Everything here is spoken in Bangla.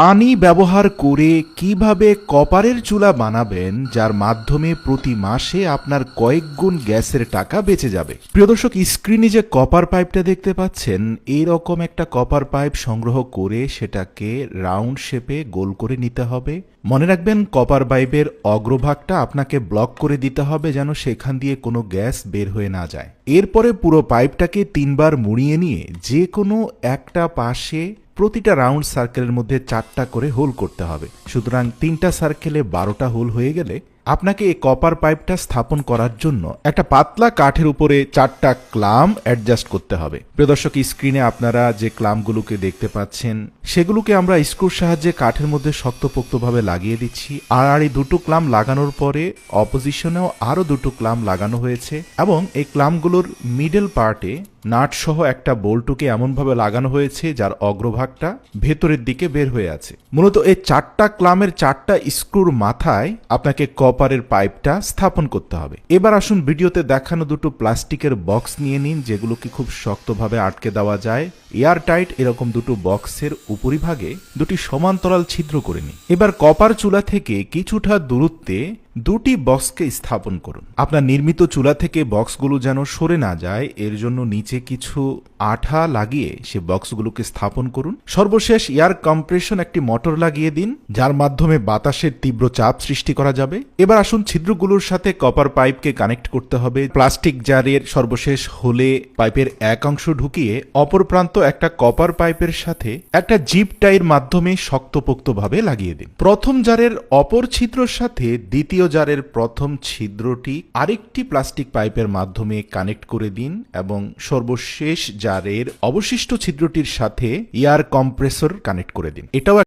পানি ব্যবহার করে কীভাবে কপারের চুলা বানাবেন, যার মাধ্যমে প্রতি মাসে আপনার কয়েক গুণ গ্যাসের টাকা বেঁচে যাবে। প্রিয় দর্শক, স্ক্রিনে যে কপার পাইপটা দেখতে পাচ্ছেন এই রকম একটা কপার পাইপ সংগ্রহ করে সেটাকে রাউন্ড শেপে গোল করে নিতে হবে। মনে রাখবেন, কপার পাইপের অগ্রভাগটা আপনাকে ব্লক করে দিতে হবে যেন সেখান দিয়ে কোনো গ্যাস বের হয়ে না যায়। এরপরে পুরো পাইপটাকে তিনবার মুড়িয়ে নিয়ে যে কোনো একটা পাশে প্রতিটা রাউন্ড সার্কেলের মধ্যে চারটা করে হোল করতে হবে। সুতরাং তিনটা সার্কেলে বারোটা হোল হয়ে গেলে আপনাকে এই কপার পাইপটা স্থাপন করার জন্য একটা পাতলা কাঠের উপরে চারটা ক্লাম অ্যাডজাস্ট করতে হবে। প্রিয় দর্শক স্ক্রিনে আপনারা যে ক্লামগুলোকে দেখতে পাচ্ছেন, সেগুলোকে আমরা স্ক্রুর সাহায্যে কাঠের মধ্যে শক্তপোক্তভাবে লাগিয়ে দিচ্ছি। আর এই দুটো ক্লাম লাগানোর পরে অপোজিশনেও আরও দুটো ক্লাম লাগানো হয়েছে এবং এই ক্লামগুলোর মিডল পার্টে নাট সহ একটা বোল্টুকে এমনভাবে লাগানো হয়েছে যার অগ্রভাগটা ভেতরের দিকে বের হয়ে আছে। মূলত এই চারটা ক্লামের চারটা স্ক্রুর মাথায় আপনাকে কপারের পাইপটা স্থাপন করতে হবে। এবার আসুন ভিডিওতে দেখানো দুটো প্লাস্টিকের বক্স নিয়ে নিন, যেগুলোকে খুব শক্তভাবে আটকে দেওয়া যায়। এয়ার টাইট এরকম দুটো বক্সের উপরিভাগে দুটি সমান্তরাল ছিদ্র করে নিন। এবার কপার চুলা থেকে কিছুটা দূরত্বে দুটি বক্সকে স্থাপন করুন। আপনার নির্মিত চুলা থেকে বক্সগুলো যেন সরে না যায়, এর জন্য নিচে কিছু আঠা লাগিয়ে সে বক্সগুলোকে স্থাপন করুন। সর্বশেষ এয়ার কম্প্রেশন একটি মোটর লাগিয়ে দিন, যার মাধ্যমে বাতাসের তীব্র চাপ সৃষ্টি করা যাবে। এবার আসুন ছিদ্রগুলোর সাথে কপার পাইপকে কানেক্ট করতে হবে। প্লাস্টিক জারের সর্বশেষ হলে পাইপের এক অংশ ঢুকিয়ে অপর প্রান্ত একটা কপার পাইপের সাথে একটা জিপ টাইয়ের মাধ্যমে শক্তপোক্তভাবে লাগিয়ে দিন। প্রথম জারের অপর ছিদ্রর সাথে দ্বিতীয় জারের প্রথম ছিদ্রটি আরেকটি প্লাস্টিক পাইপের মাধ্যমে কানেক্ট করে দিন এবং সর্বশেষ জারের অবশিষ্ট ছিদ্রটির সাথে এয়ার কম্প্রেসর কানেক্ট করে দিন। এটাও